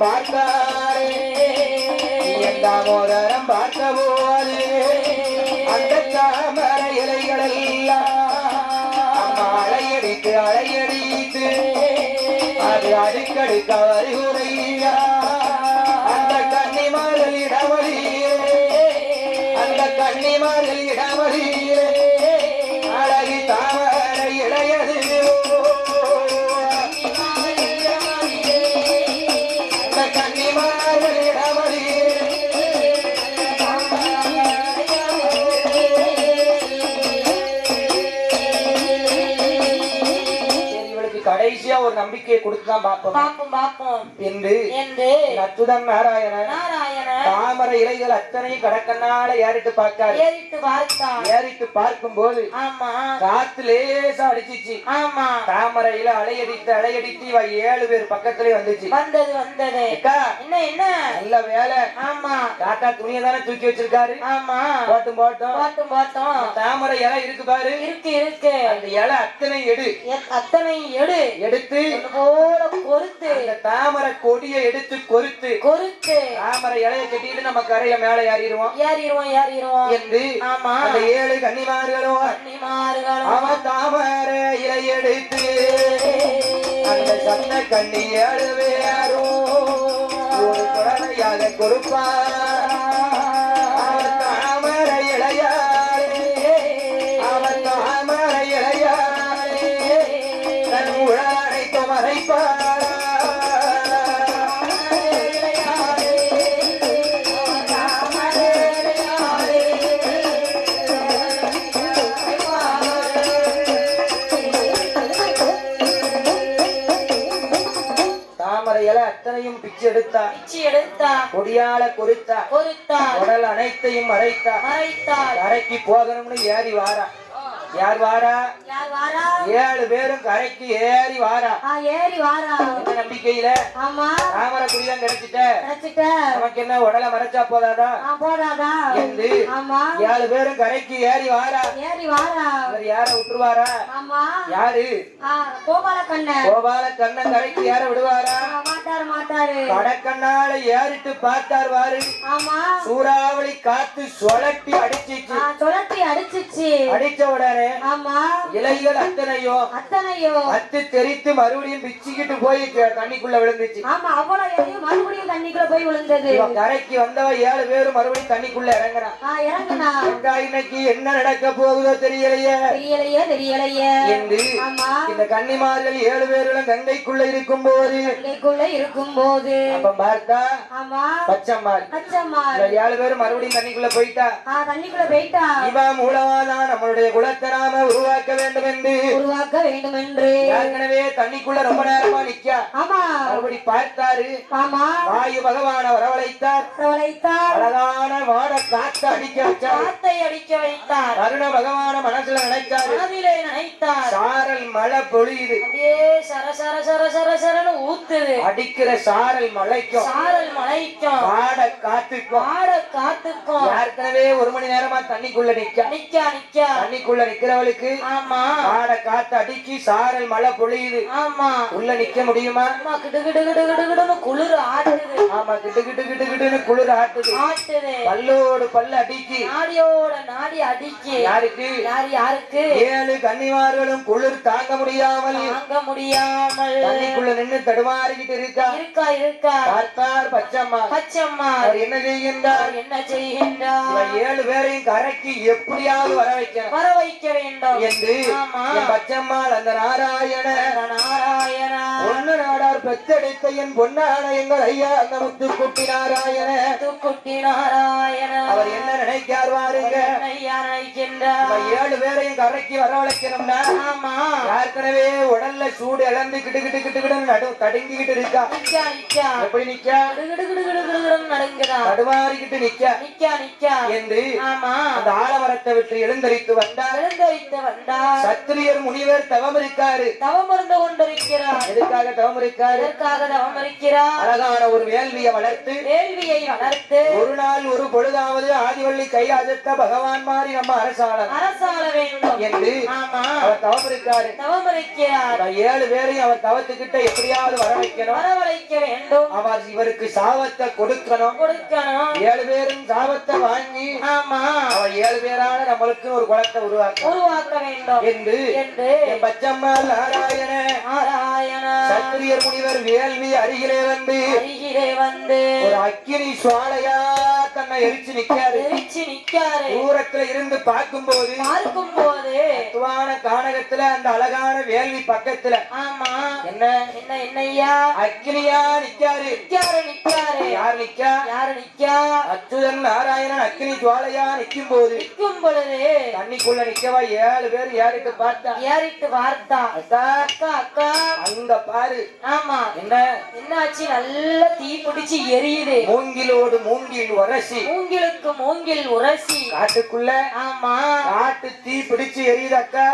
தாமோதரம் பார்த்தாரே என் தாமோதரம் பார்த்தபோது அந்த தாமர இலைகள் அம்மா அலையடித்து அலையடித்து அது அடுக்கடுக்க வருகுறையா நம்பிக்கையை கொடுத்துதான் பார்ப்போம். பாப்போம் பாப்போம் என்று என்று அத்துடன் நாராயணன் நாராயண தாமரை இலைகள் அத்தனையும் கடக்கண்ணால ஏறிட்டு பார்க்காரு. ஏறிட்டு பார்த்தான் ஏறிட்டு பார்க்கும் போது ஆமா. காத்து லேசா அடிச்சிச்சு. ஆமா. தாமரையில அலையடித்து அலையடித்து இவ ஏழு பேர் பக்கத்துலயே வந்துச்சு. வந்தது வந்தது. அக்கா என்ன என்ன? நல்ல வேலை. ஆமா. தாத்தா துணியை தானே தூக்கி வச்சிருக்காரு. ஆமா. போட்டும் போட்டோம். பார்த்தோம் பார்த்தோம் தாமரை இலை இருக்கு பாரு. இருக்கு இருக்கு. அந்த இலை அத்தனை எடு. அத்தனை எடு. எடுத்து போல பொறுத்து தாமரை கொடியை எடுத்து கொறுத்து. கொறுத்து. தாமரை இலைய கட்டிட்டு நம்ம கரைய மேல ஏறிடுவோம். ஏறிடுவோம் ஏறிடுவோம். என்று ஆமா. அந்த ஏழு கன்னிமார்களும் கன்னிமார்களும் அவன் தாமரை இலை எடுத்து அந்த சன்ன கண்ணி ஏழு பேரும் ஒரு குழந்தையாக கொடுப்பார். இலை அத்தனையும் பிச்சு எடுத்தா. பிச்சு எடுத்தா. கொடியால கொறுத்தா. பொறுத்தாள் உடல் அனைத்தையும் மறைத்தா. மறைத்தாள் கரைக்கு போகணும்னு ஏறி வாரா. யார் வாரா? யார் வாரா? ஏழு பேரும் கரைக்கு ஏறி வாரா. ஏறி வாரா. இந்த நம்பிக்கையில ஆமா. தாமரை குடிதான் கிடைச்சிட்ட. நமக்கு என்ன உடலை மறைச்சா போதாதா? ஆ போடாதா என்று ஆமா. ஏழு பேரும் கரைக்கு ஏறி வாரா. ஏறி வாரா. இவர் யார விட்டுருவாரா? ஆமா. யாரு? கோபால கண்ணன் கோபால கண்ணன் கரைக்கு ஏற விடுவாரா? மாட்டாரு மாட்டாரு. கடக்கண்ணால ஏறிட்டு பார்த்தார் வாரு. ஆமா. சூறாவளி காத்து சுழட்டி அடிச்சிச்சு. சுழற்றி அடிச்சிச்சு. அடிச்ச உடனே ஆமா. இலைகள் அத்தனையும் அத்தனையோ. அத்து தெரித்து மறுபடியும் பிச்சுக்கிட்டு போய் தண்ணிக்குள்ள விழுந்துச்சு. ஆமா அவ்வளவு எதையும் மறுபடியும் தண்ணிக்குள்ள போய் விழுந்தது. கரைக்கு வந்தவ ஏழு பேரும் மறுபடியும் தண்ணிக்குள்ள இறங்குறான். இறங்குனா? இன்னைக்கு என்ன நடக்க போகுதோ தெரியலையே. தெரியலையே தெரியலையே. என்று ஆமா. இந்த கன்னிமார்கள் ஏழு பேர்களும் கங்கைக்குள்ள இருக்கும் போது கங்கைக்குள்ள இருக்கும் போது அப்ப பார்த்தா ஆமா. பச்சம்மாள். அச்சம்மா இந்த ஏழு பேரும் மறுபடியும் தண்ணிக்குள்ள போயிட்டா. ஆ தண்ணிக்குள்ள போயிட்டா. இவன் மூலமாதான் நம்மளுடைய குலத்தை நாம உருவாக்க வேண்டும் என்று உருவாக்க வேண்டும் என்று ஏற்கனவே தண்ணிக்குள்ள ரொம்ப நேரமா நிக்கா. ஆமா. மறுபடி பார்த்தாரு. ஆமா. வாயு பகவான வரவழைத்தார் வரவழைத்தார் அழகான வாட காத்து அடிக்க வச்சார். காத்தை அடிக்க வைத்தார். அருண பகவான மனசுல நினைச்சாரு மனதிலே நினைத்தார். சாரல் மழை பொழியுது. அப்படியே சர சர சர சர சரன்னு ஊத்துது. அடிக்கிற சாரல் மழைக்கும். சாரல் மலைக்கும் வாட காத்துக்கும். ஆட காத்துக்கும். ஏற்கனவே ஒரு மணி நேரமா தண்ணிக்குள்ள நிக்க. நிக்கா நிக்கா. தண்ணிக்குள்ள நிக்கிறவளுக்கு ஆமா. வாட காத்து அடிக்கி சாரல் மழை பொழியுது. ஆமா. உள்ள நிக்க முடியுமா? அம்மா கிடு கிடு கிடு கிடு கிடுன்னு குளிர் ஆட்டுது. ஆமா கிட்டு கிட்டு கிட்டு கிட்டுன்னு குளிர் ஆட்டுது. ஆட்டுது. பல்லோடு பல்லு அடிக்கி நாடியோட நாடி அடிக்கு யாருக்கு? யார் யாருக்கு? ஏழு கன்னிமார்களும் குளிர் தாங்க முடியாமல் தாங்க முடியாமல். தண்ணிக்குள்ள நின்னு தடுமாறிக்கிட்டு இருக்கா? இருக்கா இருக்கா. பார்த்தார் பச்சம்மா. பச்சம்மா. என்ன செய்கின்றார்? என்ன செய்கின்றார்? ஏழு பேரையும் கரைக்கு எப்படியாவது வர வைக்கணும். வர வைக்க வேண்டும். என்று பச்சம்மாள் அந்த நாராயண நாராயணா. பொண்ணு நாடார் பெத்தெடுத்த என் பொன்னான எங்கள் ஐயா அந்த முத்துக்குட்டி நாராயண. குட்டி நாராயணா. அவர் என்ன நினைக்கார் பாருங்க. ஐயா இவன் ஏழு பேரையும் கரைக்கு வரவழைக்கணும்னா ஆமா. ஏற்கனவே உடல்ல சூடு இழந்து கிட்டு கிட்டு கிட்டு கிட்டு நடு தடுங்கிக்கிட்டு இருக்கா நிக்கா நிக்கா. எப்படி நிக்கா? நடுங்குதா? தடுமாறிக்கிட்டு நிக்கா. நிக்கா நிக்கா. என்று ஆமா. அந்த ஆலமரத்தை விட்டு எழுந்தரித்து வந்தார். எழுந்தரித்து வந்தார். சத்திரியர் முனிவர் தவம் இருக்காரு தவம் இருந்து கொண்டிருக்கிறார். எதுக்காக தவம் இருக்காரு எதற்காக தவம் இருக்கிறார் அழகான ஒரு வேள்வியை வளர்த்து வேள்வியை வளர்த்து ஒரு நாள் ஒரு பொழுதாவது ஆதிவள்ளி கைலாசத்த பகவான் மாதிரி நம்ம அரசாளர். அரசாள வேண்டும் என்று அவர் ஏழு பேரையும் அவர் தவத்துக்கிட்ட எப்படியாவது வர வைக்கணும் வரவழைக்க வேண்டும். அவர் இவருக்கு சாபத்தை கொடுக்கணும். கொடுக்கணும். ஏழு பேரும் சாபத்தை வாங்கி ஆமா. அவர் ஏழு பேரான நம்மளுக்கு ஒரு குலத்தை உருவாக்க உருவாக்க வேண்டும். என்று என் பச்சம்மாள் நாராயண நாராயண. சத்திரியர் முனிவர் வேள்வி அருகிலே வந்து அருகிலே வந்து ஒரு அக்கினி சுவாலையா தன்னை எரிச்சு நிக்காரு. எரிச்சு நிக்காரு. தூரத்துல இருந்து பார்க்கும்போது பார்க்கும் போது அத்துவான கானகத்துல அந்த அழகான வேள்வி பக்கத்துல ஆமா. என்ன? என்ன என்னய்யா? அக்கினியா நிக்காரு. நிக்காரு நிக்காரு. யார் நிக்கா? யாரு நிக்கா? அச்சுதன் நாராயணன் அக்கினி ஜுவாலையா நிக்கும் போது நிக்கும் பொழுது தண்ணிக்குள்ள நிக்கவா? ஏழு பேர் ஏறிட்டு பார்த்தா. ஏறிட்டு அக்கா அக்கா அக்கா. அங்க பாரு. ஆமா. என்ன? என்னாச்சு? நல்லா தீ பிடிச்சு எரியுது. மூங்கிலோடு மூங்கில் உரசி. மூங்கிலுக்கு மூங்கில் உரசி. காட்டுக்குள்ள ஆமா காட்டு தீ பிடிச்சு எரியுது அக்கா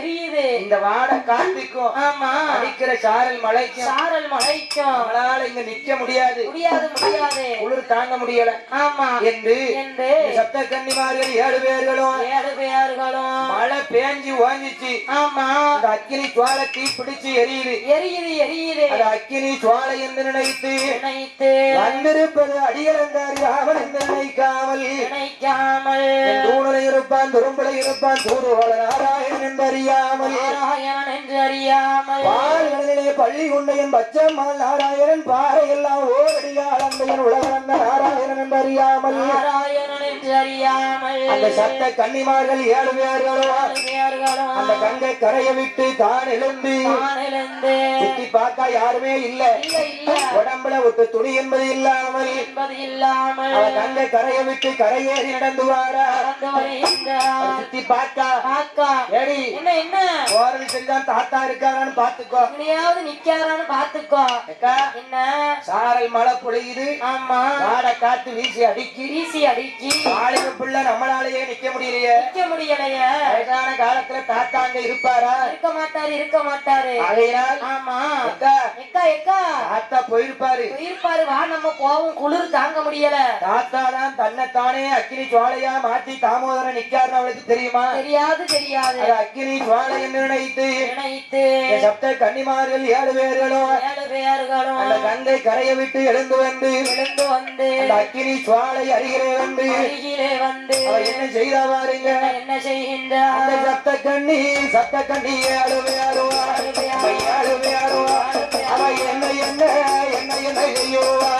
எரியுது. இந்த வாடை காட்டுக்கும் ஆமா. அடிக்கிற சாரல் மழைக்கும் சாரல் மழைக்கும் நம்மளால இங்க நிக்க முடியாது. முடியாது முடியாது. குளிர் தாங்க முடியல. ஆமா. என்று என்று சப்த கன்னிமார்கள் ஏழு பேர்களும் ஏழு பேர்களும் மழை பேஞ்சு ஓஞ்சிச்சு. ஆமா. அந்த அக்கினி சுவாலை தீ பிடிச்சு எரியுது. எரியுது எரியுது. அது அக்கினி சுவாலை என்று நினைத்து நினைத்து வந்திருப்பது அடியலங்காரி அவன் நினைக்காமல் நினைக்காமல் தூணுல இருப்பான் துரும்புல இருப்பான் தூடுவோட நாராயணன் என்று அறியாமல் நாராயணன் என்று அறியாமல். பால்களிலே பள்ளி கொண்ட என் பச்சம்மாள் நாராயணன் பாறை எல்லாம் ஓரடியா உலகந்த நாராயணன் என்று அறியாமல் நாராயணன் அந்த சத்த கன்னிமார்கள் ஏழு பேர்களும் அந்த கங்கை கரையை விட்டு தான் எழுந்து சுத்தி பார்க்க யாருமே இல்ல. உடம்புல ஒரு துணி என்பது இல்லாமல் என்பது இல்லாமல் அவ கங்கை கரையை விட்டு கரையேறி நடந்து வாரா. சுத்தி பார்க்கா. ஏடி என்ன போறது சரிதான் தாத்தா இருக்காரான்னு பாத்துக்கோ எங்கேயாவது நிக்காரான்னு பாத்துக்கோ என்ன? சாரல் மழை பொழியுது. ஆமா. வாட காத்து வீசி அடிக்கி. வீசி அடிக்கி. ஆளுக பிள்ளை நம்மளாலேயே நிக்க முடியலையே. நிக்க முடியலையே. வயசான காலத்துல தாத்தா அங்க இருப்பாரா? இருக்க மாட்டாரு இருக்க மாட்டாரு. ஆகையினால் ஆமா. அக்கா எக்கா எக்கா. தாத்தா போயிருப்பாரு. இருப்பாரு வா நம்ம கோவம் குளிர் தாங்க முடியல. தாத்தா தான் தன்னைத்தானே அக்கினி ஜுவாலையா மாத்தி தாமோதரன் நிக்காருன்னு அவளுக்கு தெரியுமா? தெரியாது தெரியாது. அக்கினி ஜுவாலை நினைத்து இந்த சப்த கன்னிமார்கள் ஏழு பேர்களும் ஏழு பேர்களும் அந்த கங்கை கரையை விட்டு எழுந்து வந்து எழுந்து வந்து. அக்கினி ஜுவாலை அருகிலே வந்து அருகிலே வந்து என்ன செய்தா பாருங்க? என்ன செய்கின்றார்? சப்த கண்ணி சப்த கண்ணி ஏழு பேருவா ஏழு பேருவா அவ என்ன என்ன என்ன என்ன செய்யுவா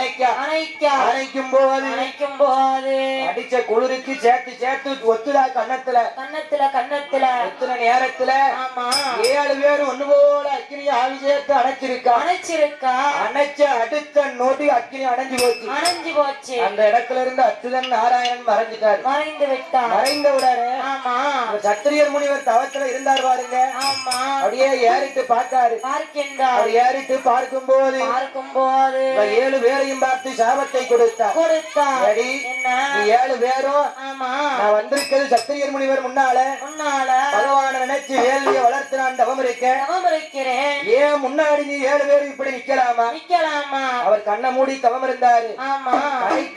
அணைக்க அணைக்க அணைக்கும் போது அணைக்கும் போது அடிச்ச குளிருக்கு சேர்த்து சேர்த்து ஒத்துதா கன்னத்துல. கன்னத்துல கன்னத்துல. ஒத்துன நேரத்துல ஆமா. ஏழு பேரும் ஒண்ணு போல அக்கினி ஆவிசேத்து அணைச்சிருக்கா? அணைச்சிருக்கா? அணைச்ச அடுத்த நோட்டி அக்கினி அணைஞ்சு போச்சு. அணைஞ்சு போச்சு. அந்த இடத்துல இருந்து அச்சுதன் நாராயணன் மறைஞ்சிட்டார். மறைந்து விட்டார். மறைந்த உடனே ஆமா. சத்திரியர் முனிவர் தவத்துல இருந்தார் பாருங்க. ஆமா. அப்படியே ஏறிட்டு பார்த்தாரு. பார்க்கின்றார். ஏறிட்டு பார்க்கும் போது பார்க்கும் போது ஏழு பேரையும் பார்த்து சாபத்தை கொடுத்தார். அடி, ஏழு பேரும் நான் வந்திருக்கிறது சத்திரியர் முனிவர் முன்னால. முன்னால. பகவான நினைச்சு வேள்வியை வளர்த்து நான் தவம் இருக்கேன். ஏன் முன்னாடி நீ ஏழு பேரும் இப்படி நிக்கலாமா? நிக்கலாமா? அவர் கண்ணை மூடி தவம் இருந்தாரு. ஆமா.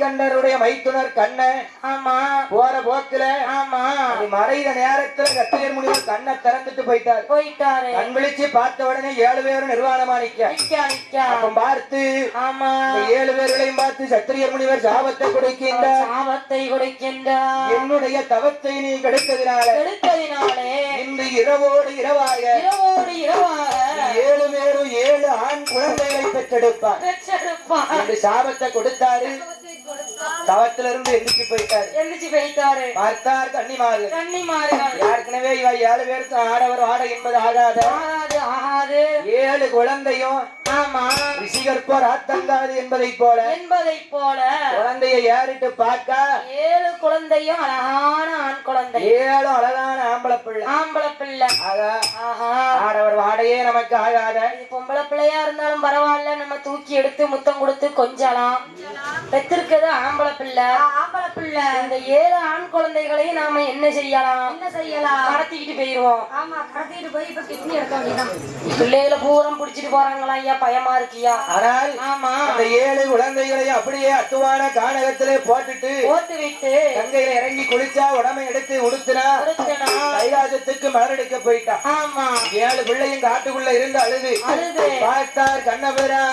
கண்ணுடைய மைத்துனர் கண்ணன் ஆமா. போற போக்குல ஆமா. மறைந்த நேரத்துல சத்திரியர் முனிவர் கண்ணை திறந்துட்டு போயிட்டார். போயிட்டாரு. கண் விழிச்சு பார்த்த உடனே ஏழு பேரும் நிர்வாணமா நிக்க. பார்த்து ஆமா. இந்த ஏழு பேர்களையும் பார்த்து சத்திரியர் முனிவர் சாபத்தை கொடுக்கின்றார் சாபத்தை கொடுக்கின்றார். என்னுடைய தவத்தை நீ கெடுத்ததினால எடுத்ததினாலே இன்று இரவோடு இரவாக இரவோடு இரவாக ஏழு பேரும் ஏழு ஆண் குழந்தைகளை பெற்றெடுப்பார் பெற்றெடுப்பார் என்று சாபத்தை கொடுத்தாரு. தவத்திலிருந்து எந்திரிச்சு போயிட்டாரு. எந்திரிச்சு போயிட்டாரு. பார்த்தார் கன்னிமாறு கன்னிமார்கள். ஏற்கனவே இவ ஏழு பேருக்கு ஆடவர் ஆட என்பது ஆகாத ஆகாது ஆகாது. ஏழு குழந்தையும் ஆமா. ரிஷிகற்போர் ஆத்தங்காது என்பதை போல. என்பதை போல. குழந்தையை ஏறிட்டு பார்க்க. ஏழு குழந்தையும் அழகான ஆண் குழந்தை. ஏழு அழகான ஆம்பளை பிள்ளை. ஆம்பளை பிள்ளை. ஆடவர் வாடையே நமக்கு ஆகாத. பொம்பளை பிள்ளையா இருந்தாலும் பரவாயில்ல. நம்ம தூக்கி எடுத்து முத்தம் கொடுத்து கொஞ்சலாம். பெத்திருக்கிறது ஆம்பளை பிள்ளை. ஆம்பளை பிள்ளை. இந்த ஏழு ஆண் குழந்தைகளையும் நாம என்ன செய்யலாம்? என்ன செய்யலாம்? கடத்திக்கிட்டு போயிருவோம். ஆமா கடத்திட்டு போய் இப்ப கிட்னி எடுக்க வேண்டியதான் பிள்ளைகளை பூரம் புடிச்சிட்டு போறாங்களா ஐயா? பயமா இருக்கியா? ஆனால் ஆமா. அந்த ஏழு குழந்தைகளை அப்படியே அத்துவான கானகத்திலே போட்டுட்டு போட்டு விட்டு கங்கையில இறங்கி குளிச்சா உடம்பை எடுத்து உடுத்துனா கைலாசத்துக்கு மலரெடுக்க போயிட்டான் ஆமா. ஏழு பிள்ளையும் காட்டுக்குள்ள இருந்து அழுது. அழுது. பார்த்தார் கண்ணபிரா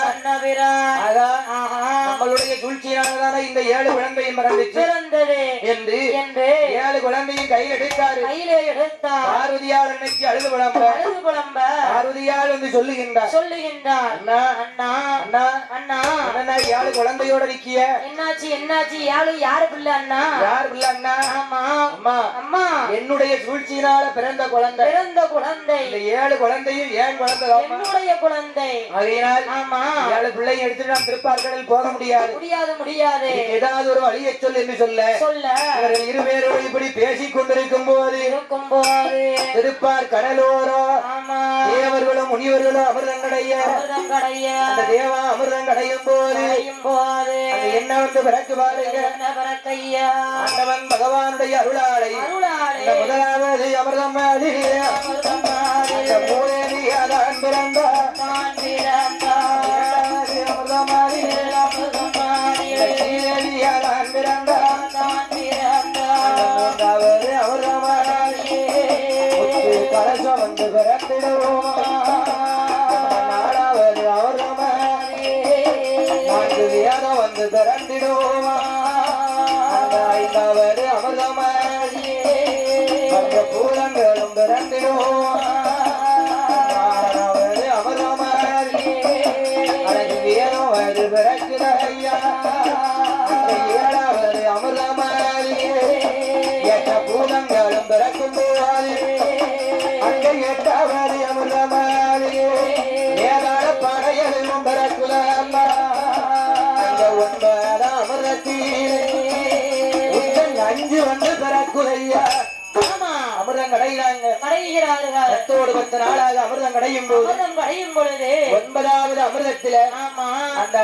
ஆஹா. நம்மளுடைய சூழ்ச்சியினாலதானே இந்த ஏழு குழந்தையும் பிறந்துச்சு. பிறந்தது என்று என்று ஏழு குழந்தையும் கையில் எடுத்தாரு. கையிலே எடுத்தார். பார்வதியால் அன்னைக்கு அழுது புலம்ப. அழுது புலம்ப. பார்வதியால் வந்து சொல்லுகின்றார். சொல்லுகின்றார். அண்ணா அண்ணா அண்ணா அண்ணா. அண்ணா ஏழு குழந்தையோட நிக்கிய? என்னாச்சு என்னாச்சு? யாரு யாரு பிள்ளை அண்ணா? யார் இல்ல அண்ணா? ஆமா. அம்மா அம்மா. என்னுடைய சூழ்ச்சியினால பிறந்த குழந்தை. பிறந்த குழந்தை. இந்த ஏழு குழந்தையும் ஏன் குழந்தைதாம்மா என்னுடைய குழந்தை. ஆகையினால் ஆமா. ஏழு பிள்ளையும் எடுத்துட்டு நாம் திருப்பார்கடல் போக முடியாது. முடியாது முடியாது. ஏதாவது ஒரு வழியை சொல் என்று சொல்ல. இவர்கள் இருவேரோடு இப்படி பேசிக் கொண்டிருக்கும் போது இருக்கும் போது. திருப்பார் கடலோரோ தேவர்களும் முனிவர்களும் அமிர்தங்கடைய. அமிர்தங்கடைய. அந்த தேவா அமிர்தம் கடையும் போது. என்ன வந்து பிறக்கு பாருங்க. பகவானுடைய இந்த முதலாவது அமிர்தம் ತಿರೋ அமிர்தம் கடையிறாங்க கடைகிறார்கள். பத்தோடு பத்து நாளாக அமிர்தம் கடையும் போது அமிர்தம் கடையும் பொழுது ஒன்பதாவது அமிர்தத்தில ஆமா. அந்த.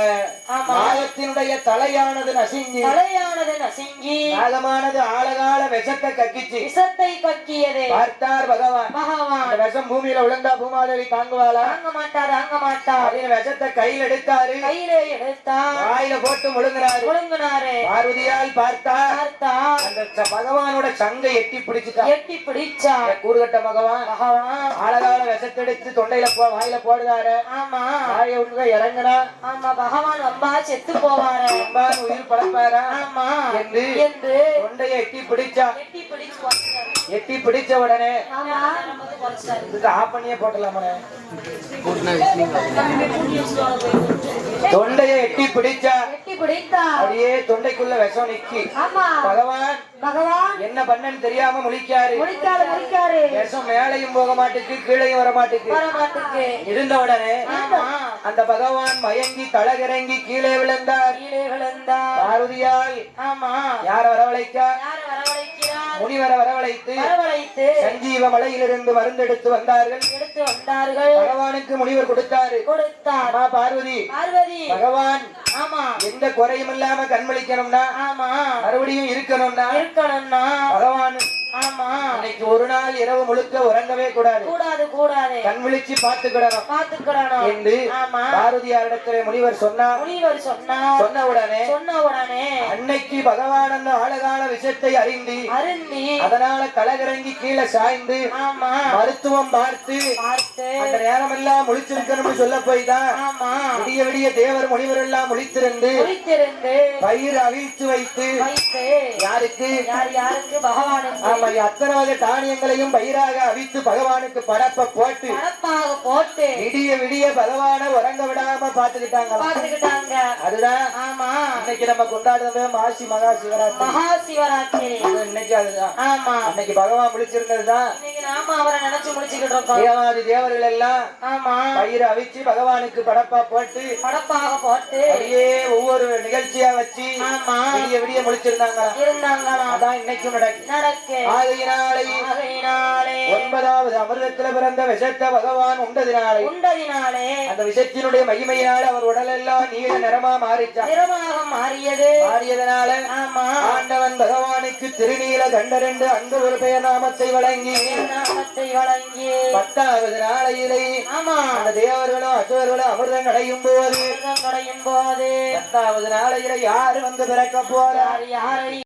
நாகத்தினுடைய தலையானது நசுங்கி தலையானது நசுங்கி நாகமானது ஆழகால விஷத்தை கக்கிச்சு. விஷத்தை கக்கியது. பார்த்தார் பகவான். பகவான். விஷம் பூமியில விழுந்தா பூமாதேவி தாங்குவாளா? தாங்க மாட்டார் தாங்க மாட்டார் அப்படின்னு விஷத்தை கையில் எடுத்தாரு. கையிலே எடுத்தார் வாயில போட்டு முழுங்கினாரு. முழுங்கினாரு. பார்வதியால் பார்த்தார். பார்த்தார். அந்த பகவானோட சங்கை எட்டி பிடிச்சிட்டார் எட்டி பிடிச்சார் கூறுகட்ட பகவான் பகவான் ஆழகால விஷத்தெடுத்து தொண்டையில போ வாயில போடுதாரு ஆமா. வாய உங்க இறங்கினா ஆமா பகவான் ரொம்ப செத்து போவாரு. அம்பான் உயிர் பழப்பாரா ஆமா. என்று என்று தொண்டையை எட்டி பிடிச்சா. எட்டி பிடிச்சு. எட்டி பிடிச்ச உடனே ஆமா. நம்ம குறைச்சாரு இதுக்கு ஆஃப் பண்ணியே போட்டலாமே தொண்டையை எட்டி பிடிச்சா எட்டி பிடித்தார் அப்படியே தொண்டைக்குள்ள விஷம் நிக்கி. ஆமா. பகவான் பகவான். என்ன பண்ணன்னு தெரியாம முழிக்காரு. முடிக்காரு முடிக்காரு விஷம் மேலையும் போக மாட்டுக்கு கீழையும் வர மாட்டுக்கு. வர மாட்டுக்கு. இருந்த உடனே அந்த பகவான் மயங்கி தலகிறங்கி கீழே விழுந்தார். கீழே விழுந்தார். பார்வதியால் ஆமா. யார வரவழைக்கா? முனிவரை வரவழைத்து வரவழைத்து சஞ்சீவ மலையிலிருந்து மருந்தெடுத்து வந்தார்கள். எடுத்து வந்தார்கள். பகவானுக்கு முனிவர் கொடுத்தாரு. கொடுத்தார். அம்மா பார்வதி பார்வதி. பகவான் ஆமா. எந்த குறையும் இல்லாம கண்மளிக்கணும்னா ஆமா. மறுபடியும் இருக்கணும்னா இருக்கணும்னா ஒரு நாள் இரவு முழுக்க உறங்கவே கூடாது. கூடாது கூடாது. கண் விழிச்சு பார்த்துக்கிடணும் பாத்துக்கிடணும் என்று பாரதியாரிடத்திலே முனிவர் சொன்னார். முனிவர் சொன்னார். சொன்ன உடனே சொன்ன உடனே அன்னைக்கு பகவான் அந்த ஆழகால விஷத்தை அறிந்து அருந்தி அதனால கலகிறங்கி கீழே சாய்ந்து ஆமா. மருத்துவம் பார்த்து பார்த்து அந்த நேரம் எல்லாம் முழிச்சிருக்கணும்னு சொல்ல போய் தான் ஆமா. விடிய விடிய தேவர் முனிவர் எல்லாம் முழித்திருந்து குறித்திருந்து பயிர் அவிழ்த்து வைத்து வைத்து யாருக்கு? யார் யாருக்கு? பகவானுக்கு. ஆமா அத்தனை வகை தானியங்களையும் பயிராக அவித்து பகவானுக்கு படப்ப போட்டு போட்டு விடிய விடிய பகவான உறங்க விடாம பாத்துக்கிட்டாங்க பாத்துக்கிட்டாங்க அதுதான். ஆமா. இன்னைக்கு நம்ம கொண்டாடுறது மாசி மகா சிவராத்திரி. மகா சிவராத்திரி. இன்னைக்கு அதுதான். ஆமா. அன்னைக்கு பகவான் முடிச்சிருந்ததுதான் இன்னைக்கு நாம அவரை நினைச்சு முடிச்சுக்கிட்டு இருக்கோம். தேவாதி தேவர்கள் எல்லாம் ஆமா. பயிர் அவிச்சு பகவானுக்கு படப்பா போட்டு படப்பாக போட்டு அப்படியே ஒவ்வொரு நிகழ்ச்சியா வச்சு ஆமா. விடிய விடிய முடிச்சிருந்தாங்களாம் இருந்தாங்களாம் அதான் இன்னைக்கும் நடக்கு. நடக்கு. ஆகையினாலே ஒன்பதாவது அமிர்தத்துல பிறந்த விஷத்தை பகவான் உண்டதினாலே உண்டதினாலே. அந்த விஷத்தினுடைய மகிமையினால் அவர் உடல் எல்லாம் நீல நிறமா மாறிச்சான் நிறமாக மாறியது. மாறியதனால ஆமா. ஆண்டவன் பகவானுக்கு திருநீல கண்டரென்று அந்த ஒரு பெயர் நாமத்தை வழங்கி நாமத்தை வழங்கி. பத்தாவது நாளையிலே ஆமா. அந்த தேவர்களும் அசுரர்களும் அமிர்தம் அடையும் போது கடையும் போது. பத்தாவது நாளையில யாரு வந்து பிறக்க போறார்? யாரை